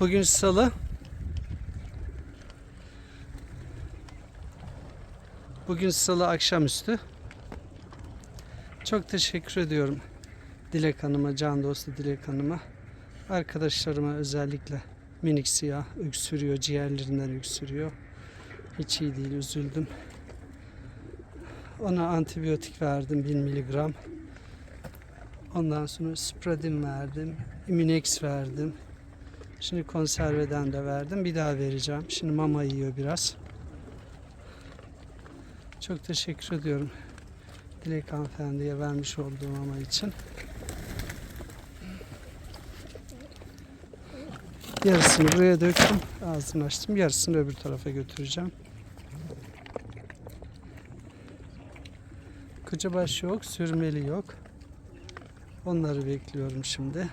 Bugün salı. Bugün salı akşamüstü. Çok teşekkür ediyorum Dilek Hanım'a, can dostu Dilek Hanım'a. Arkadaşlarıma özellikle minik siyah öksürüyor, ciğerlerinden öksürüyor. Hiç iyi değil, üzüldüm. Ona antibiyotik verdim 1000 miligram. Ondan sonra Spradin verdim, Immunex verdim. Şimdi konserveden de verdim. Bir daha vereceğim. Şimdi mama yiyor biraz. Çok teşekkür ediyorum. Dilek hanımefendiye vermiş olduğum mama için. Yarısını buraya döktüm. Ağzını açtım. Yarısını öbür tarafa götüreceğim. Kıcıbaş yok. Sürmeli yok. Onları bekliyorum şimdi.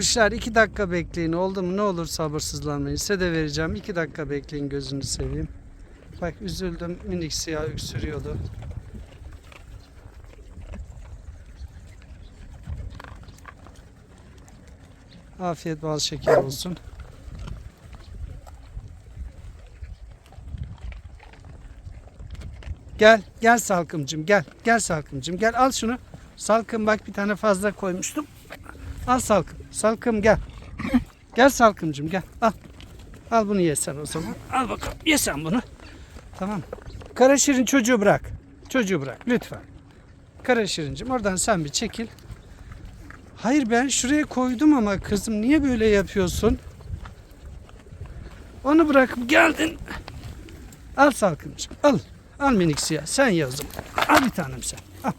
Kuşlar iki dakika bekleyin oldu mu ne olur sabırsızlanmayın. Size de vereceğim. iki dakika bekleyin gözünü seveyim. Bak üzüldüm minik siyah öksürüyordu. Afiyet bal şeker olsun. Gel, gel Salkımcım, gel. Gel Salkımcım, gel. Al şunu. Salkım bak bir tane fazla koymuştum. Al Salkım. Salkım gel. Gel Salkımcım gel. Al. Al bunu ye sen o zaman. Al bakalım. Ye sen bunu. Tamam. Kara Şirin çocuğu bırak. Çocuğu bırak lütfen. Kara Şirincim oradan sen bir çekil. Hayır ben şuraya koydum ama kızım niye böyle yapıyorsun? Onu bırakıp geldin. Al Salkımcım al. Al minik siyah. Sen zaman. Al bir tanem sen. Al.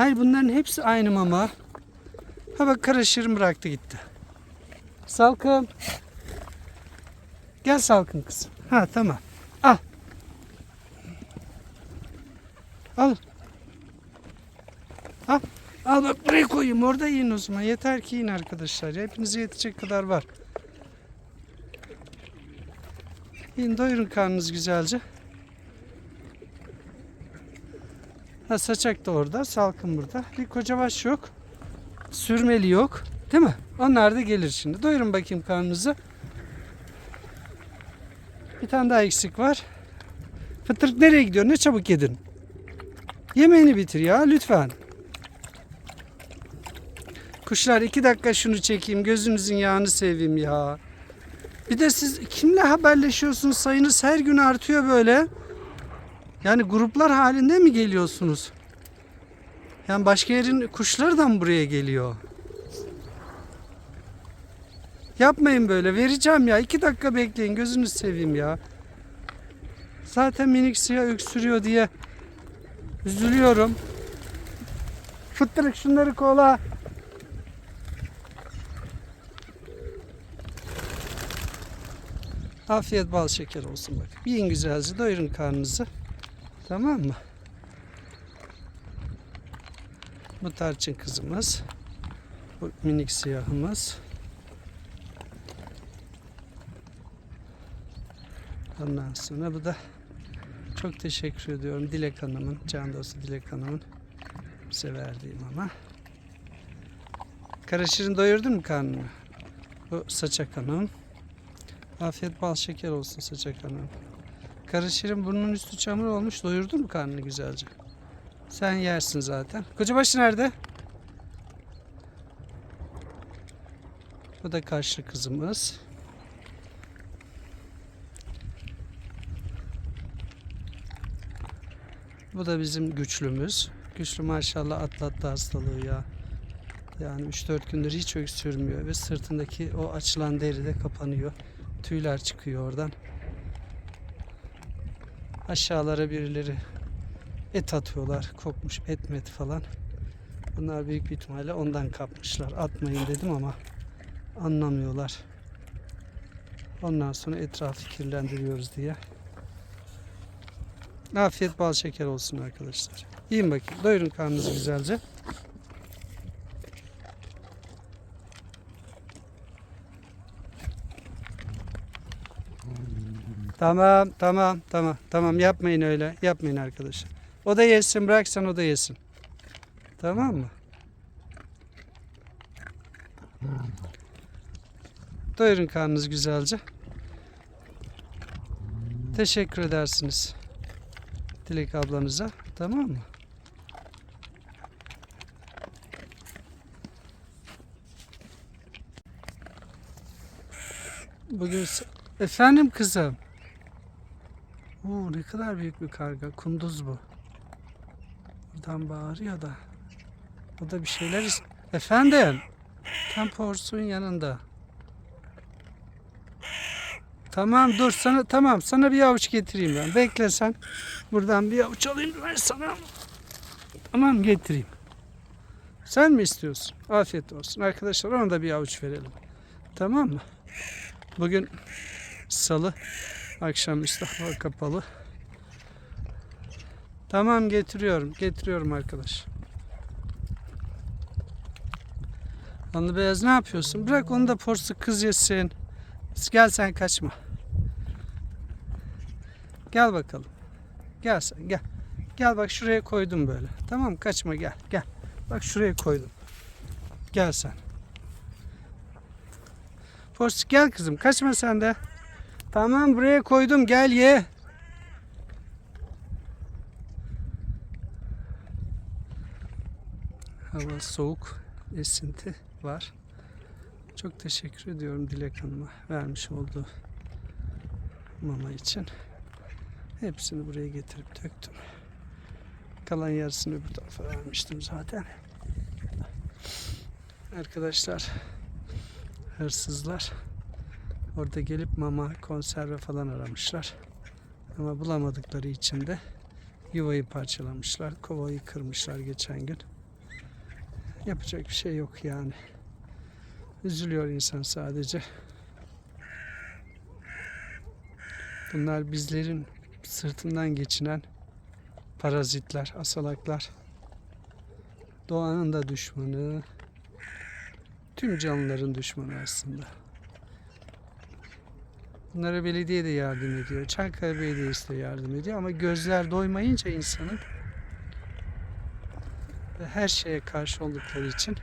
Hayır bunların hepsi aynı mama. Ha bak kara şirin bıraktı gitti. Salkım. Gel salkım kızım. Ha tamam. Al. Al. Al. Al bak buraya koyayım. Orada yiyin o zaman. Yeter ki yiyin arkadaşlar. Hepinize yetecek kadar var. Yiyin doyurun karnınız güzelce. Ha saçak da orada, salkım burada. Bir koca baş yok. Sürmeli yok. Değil mi? Onlar da gelir şimdi. Doyurun bakayım karnınızı. Bir tane daha eksik var. Fıtırık nereye gidiyor? Ne çabuk yedin. Yemeğini bitir ya lütfen. Kuşlar iki dakika şunu çekeyim. Gözünüzün yağını seveyim ya. Bir de siz kimle haberleşiyorsunuz? Sayınız her gün artıyor böyle. Yani gruplar halinde mi geliyorsunuz? Yani başka yerin kuşları da mı buraya geliyor? Yapmayın böyle. Vereceğim ya. iki dakika bekleyin. Gözünüzü seveyim ya. Zaten minik siyah öksürüyor diye üzülüyorum. Fıttırık şunları kola. Afiyet bal şeker olsun bak. Yiyin güzelce doyurun karnınızı. Tamam mı? Bu tarçın kızımız. Bu minik siyahımız. Ondan sonra bu da çok teşekkür ediyorum Dilek Hanım'ın, can dostu Dilek Hanım'ın bize verdiğim ama. Karaşirin doyurdun mu karnını? Bu Saçak Hanım. Afiyet bal şeker olsun Saçak Hanım. Karışırım burnunun üstü çamur olmuş. Doyurdun mu karnını güzelce? Sen yersin zaten. Kocabaşı nerede? Bu da kaşlı kızımız. Bu da bizim güçlümüz. Güçlü maşallah atlattı hastalığı ya. Yani 3-4 gündür hiç öksürmüyor ve sırtındaki o açılan deri de kapanıyor. Tüyler çıkıyor oradan. Aşağılara birileri et atıyorlar. Kokmuş et met falan. Bunlar büyük bir ihtimalle ondan kapmışlar. Atmayın dedim ama anlamıyorlar. Ondan sonra etrafı kirlendiriyoruz diye. Afiyet bal şeker olsun arkadaşlar. Yiyin bakayım. Doyurun karnınızı güzelce. Tamam, tamam, tamam, tamam. Yapmayın öyle. Yapmayın arkadaşlar. O da yesin bırak sen o da yesin. Tamam mı? Doyurun karnınız güzelce. Teşekkür edersiniz. Dilek ablanıza. Tamam mı? Bugün efendim kızım. Oo, ne kadar büyük bir karga. Kunduz bu. Buradan bağırıyor da. O da bir şeyler Efendim. Tam porsuğun yanında. Tamam dur sana tamam sana bir avuç getireyim ben. Bekle sen. Buradan bir avuç alayım ben sana. Tamam getireyim. Sen mi istiyorsun? Afiyet olsun. Arkadaşlar ona da bir avuç verelim. Tamam mı? Bugün salı. Akşamüstü hava kapalı. Tamam getiriyorum. Getiriyorum arkadaş. Anlı beyaz ne yapıyorsun? Bırak onu da porsuk kız yesin. Gel sen kaçma. Gel bakalım. Gel sen gel. Gel bak şuraya koydum böyle. Tamam kaçma gel gel. Bak şuraya koydum. Gel sen. Porsuk gel kızım kaçma sen de. Tamam buraya koydum gel ye. Hava soğuk, esinti var. Çok teşekkür ediyorum Dilek Hanım'a vermiş olduğu mama için. Hepsini buraya getirip döktüm. Kalan yarısını öbür tarafa vermiştim zaten. Arkadaşlar hırsızlar orada gelip mama, konserve falan aramışlar. Ama bulamadıkları için de yuvayı parçalamışlar. Kovayı kırmışlar geçen gün. Yapacak bir şey yok yani. Üzülüyor insan sadece. Bunlar bizlerin sırtından geçinen parazitler, asalaklar. Doğanın da düşmanı. Tüm canlıların düşmanı aslında. Bunlara belediye de yardım ediyor. Çankaya Belediyesi de yardım ediyor ama gözler doymayınca insanın ve her şeye karşı oldukları için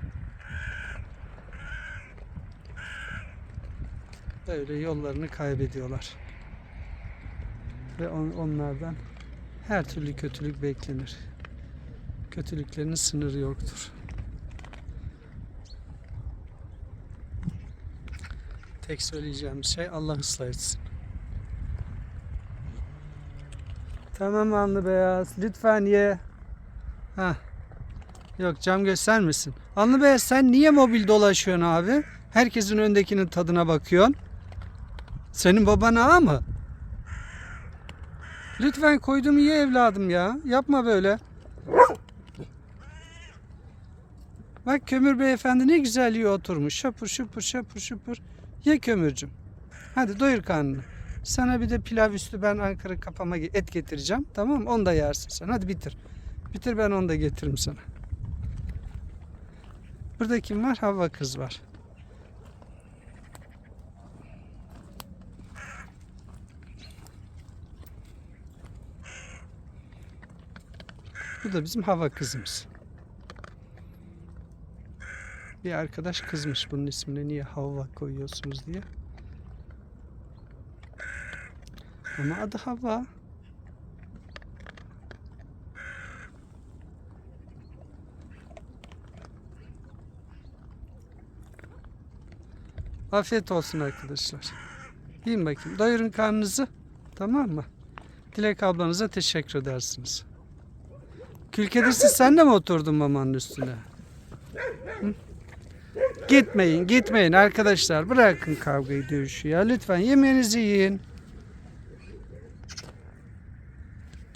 böyle yollarını kaybediyorlar. Ve on- onlardan her türlü kötülük beklenir. Kötülüklerinin sınırı yoktur. Tek söyleyeceğim şey Allah ıslah etsin. Tamam Anlı Beyaz. Lütfen ye. Ha. Yok cam göstermesin. Anlı Beyaz sen niye mobil dolaşıyorsun abi? Herkesin öndekinin tadına bakıyorsun. Senin baban ağa mı? Lütfen koydum ye evladım ya. Yapma böyle. Bak kömür beyefendi ne güzel yiyor oturmuş. Şapur şupur şapur şupur. Ye kömürcüm. Hadi doyur karnını. Sana bir de pilav üstü ben Ankara kapama et getireceğim. Tamam mı? Onu da yersin sen. Hadi bitir. Bitir ben onu da getiririm sana. Burada kim var? Havva kız var. Bu da bizim hava kızımız. Bir arkadaş kızmış bunun ismine niye Havva koyuyorsunuz diye. Ama adı Havva. Afiyet olsun arkadaşlar. Yiyin bakayım. Doyurun karnınızı. Tamam mı? Dilek ablanıza teşekkür edersiniz. Kül kedisi sen de mi oturdun mamanın üstüne? Hı? Gitmeyin, gitmeyin arkadaşlar. Bırakın kavgayı, dövüşü ya. Lütfen yemeğinizi yiyin.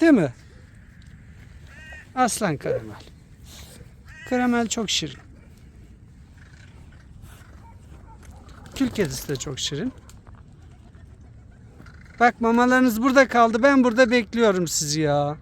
Değil mi? Aslan karamel. Karamel çok şirin. Kül kedisi de çok şirin. Bak mamalarınız burada kaldı. Ben burada bekliyorum sizi ya.